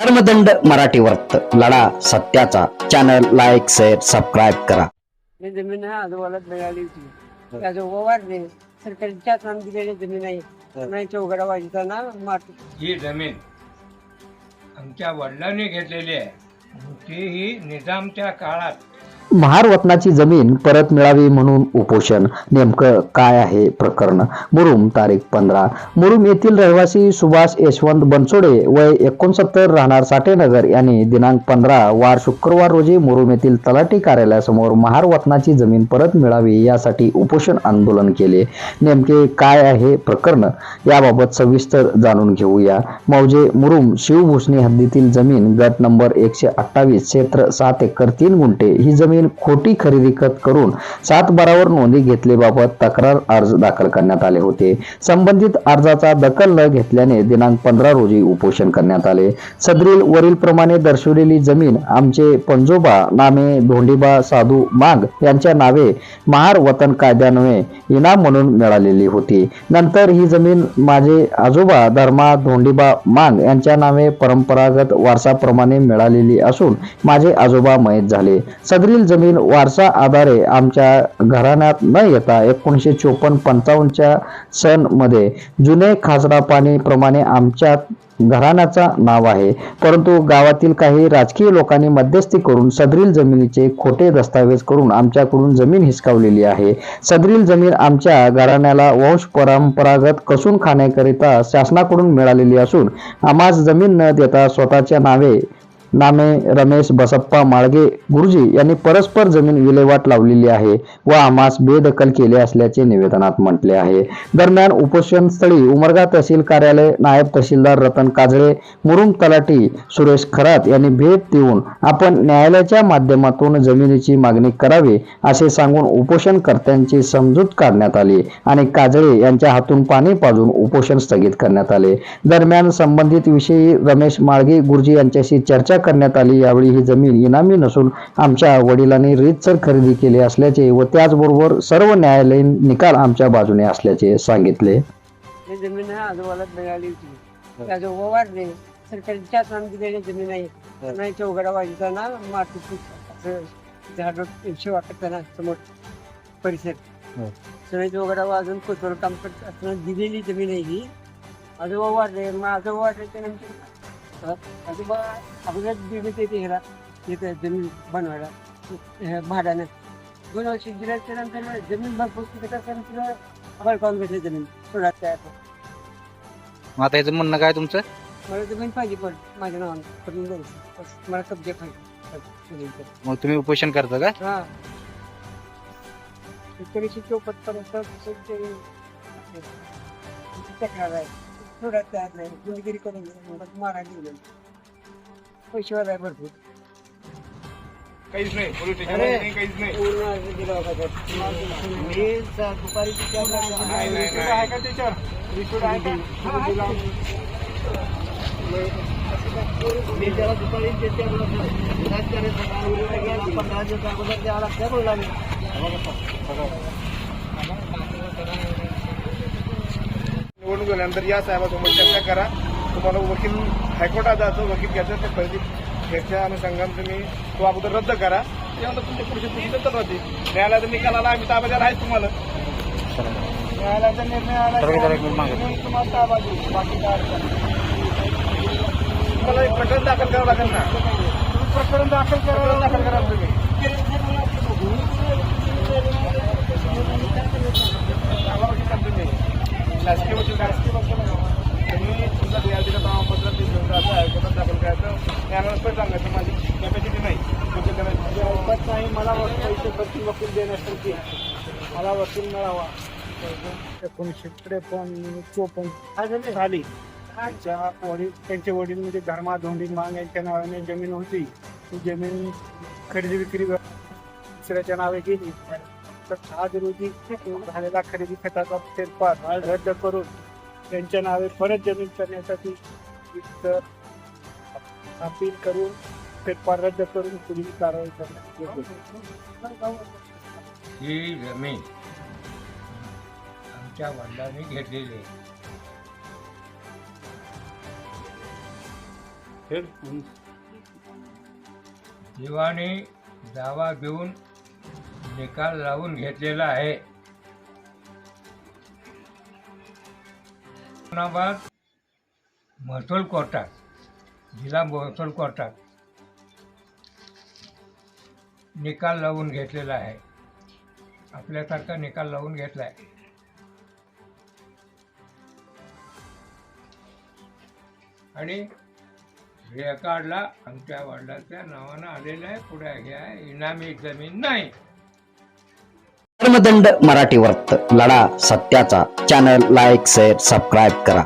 धर्मदंड मराठी वर्त लढा सत्याचा. चॅनल लाईक शेअर सबस्क्राईब करा. ही जमीन हा आजोबाला मिळाली होती. आजोबा वाढले सरकारच्या दिलेली जमीन आहे. नाही चौघडा वाजता ना माती. ही जमीन आमच्या वडिलांनी घेतलेली आहे. ती ही निजामच्या काळात. महार वतनाची जमीन परत मिळावी म्हणून उपोषण. नेमकं काय आहे प्रकरण? मुरुम तारीख पंधरा. मुरुम येथील रहिवासी सुभाष यशवंत बनसोडे वय एकोणसत्तर राहणार साठेनगर. यांनी दिनांक पंधरा वार शुक्रवार रोजी मुरुम येथील तलाठी कार्यालयासमोर महार वतनाची जमीन परत मिळावी यासाठी उपोषण आंदोलन केले. नेमके काय आहे प्रकरण? याबाबत सविस्तर जाणून घेऊया. मौजे मुरुम शिवभूषणी हद्दीतील जमीन गट नंबर एकशे अठ्ठावीस क्षेत्र सात एकर तीन गुंठे. ही जमीन खोटी खरेदी खत करून सातबारावर नोंदी घेतलेबाबत तक्रार अर्ज दाखल करण्यात आले होते. संबंधित अर्जाचा दखल न घेतल्याने दिनांक पंधरा रोजी उपोषण करण्यात आले. सदरील वरील प्रमाणे दर्शवलेली जमीन आमचे पंजोबा नामे धोंडीबा साधू माग यांच्या नावे महार वतन कायद्यान्वये इनाम म्हणून मिळालेली होती. नंतर ही जमीन माझे आजोबा धर्मा धोंडीबा मांग यांच्या नावे परंपरागत वारसाप्रमाणे मिळालेली असून माझे आजोबा मयत झाले. सदरील जमीन वारसा आधारे आमच्या घराण्यात न येता एकोणीसशे चोपन्न पंचावन्नच्या सनमध्ये जुने खासडा पाणी प्रमाणे आमच्या घराण्याचा नाव आहे. परंतु गावातील काही राजकीय लोकांनी मध्यस्थी करून सदरील जमिनीचे खोटे दस्तावेज करून आमच्याकडून जमीन हिसकावलेली आहे. सदरील जमीन आमच्या घराण्याला वंश परंपरागत कसून खाण्याकरिता शासनाकडून मिळालेली असून आम्हास जमीन न देता स्वतःच्या नावे नामे रमेश बसप्पा माळगे गुरुजी यांनी परस्पर जमीन विल्हेवाट लावलेली आहे व आम्हास बेदखल केले असल्याचे निवेदनात म्हटले आहे. दरम्यान उपोषण स्थळी उमरगा तहसील कार्यालय नायब तहसीलदार रतन काजळे मुरुम तलाटी सुरेश खरात यांनी भेट देऊन आपण न्यायालयाच्या माध्यमातून जमिनीची मागणी करावी असे सांगून उपोषणकर्त्यांची समजूत काढण्यात आली आणि काजळे यांच्या हातून पाणी पाजून उपोषण स्थगित करण्यात आले. दरम्यान संबंधित विषयी रमेश माळगे गुरुजी यांच्याशी चर्चा करण्यात आली यावेळी ही जमीन इनामी नसून आमच्या वडिलांनी रीतसर खरेदी केली असल्याचे व त्याचबरोबर सर्व न्यायालयीन निकाल आमच्या बाजूने असल्याचे सांगितले. ही जमीन हा आजोबाला मिळाली होती. आजोबा वाढले सरकारच्या नाम दिलेली जमीन आहे. नाही चौघडा वाजता ना माती झाड एकशे वाटताना समोर परिसर. सगळे चौघडा वाजून कोथवर काम करत असताना दिलेली जमीन आहे ही. आजोबा वाढले मग आजोबा वाढले त्यानंतर अ, आजोबा अगोदर दिले ते ह्याला येतं जमीन बनवायला भाड्यानं दोन वर्ष दिल्याच्या नंतर जमीन भरपूर तिला बळकावून घेतली जमीन थोडा तयार मग आता याचं म्हणणं काय तुमचं? मला जमीन पाहिजे पण माझ्या नावानं करून द्यायची मला कब्जे पाहिजे मग तुम्ही उपोषण करता का? हा. एकोणीसशे चौपन्न पर्यंत ते तक्रार आहे. थोडा तयार नाही. गुंडगिरी करून मग मारायला गेलो. पैसेवाला आहे भरपूर. काहीच नाही. पोलीस काहीच नाही. पूर्ण अर्ज दिला होता त्यात. मी स- दुपारी तिच्या नाही, नाही, रिपोर्ट नाही. आहे का त्याच्यावर? रिपोर्ट आहे का? मी त्याला दुपारी त्याच्या पंधरा दिवस अगोदर द्यावं लागतं बोलला मी निवडणूक झाल्यानंतर या साहेबासोबत चर्चा करा. तुम्हाला वकील हायकोर्टात जायचं वकील घ्यायचं ते खरेदी घ्यायच्या अनुषंगाने तुम्ही तो अगोदर रद्द करा. त्यानंतर तुमच्या पुढची पुढची तर राहते. न्यायालयाचा निकाल आला आम्ही ताब्यात आहेच तुम्हाला. न्यायालयाचा निर्णय आला तुम्हाला ताबा देऊ बाकी काय. तुम्हाला एक प्रकरण दाखल करावं लागेल ना? प्रकरण दाखल करावं दाखल करा तुम्ही आम्हाला वकील करा तुम्ही राजकीय वकील करा तुम्ही तुमचा रियालिटीचं प्रमाणपत्र ते घेऊन जायचं हायकोर्टात दाखल करायचं न्यायालयात पण सांगायचं माझी कॅपॅसिटी नाही. वकील करायची अवकाश नाही मला पैसे भरती वकील देण्यासाठी मला वकील मिळावा. एकोणीसशे त्रेपन्न चोपन्न साली. त्यांच्या वडील त्यांचे वडील म्हणजे धर्मा धोंडी मांग यांच्या नावाने जमीन होती. ती जमीन खरेदी विक्री दुसऱ्याच्या नावे गेली. तर आज रोजी झालेला खरेदी खताचा फेरफार रद्द करून त्यांच्या नावे परत जमीन करण्यासाठी अपील करून फेरफार रद्द करून पुढील कारवाई करण्यात येते ही जमीन आमच्या वडिलांनी घेतलेली आहे. जीवाने दावा घेऊन निकाल लावून घेतलेला आहे. उस्मानाबाद महसूल कोर्टात जिल्हा महसूल कोर्टात. निकाल लावून घेतलेला आहे. आपल्यासारखा निकाल लावून घेतलाय. आणि रेकॉर्डला आमच्या वडिलांच्या नावानं आलेलं आहे. पुढे घ्या. इनामी जमीन नाही. धर्मदंड मराठी वर्त. लढा सत्याचा. चॅनल लाईक शेअर सबस्क्राईब करा.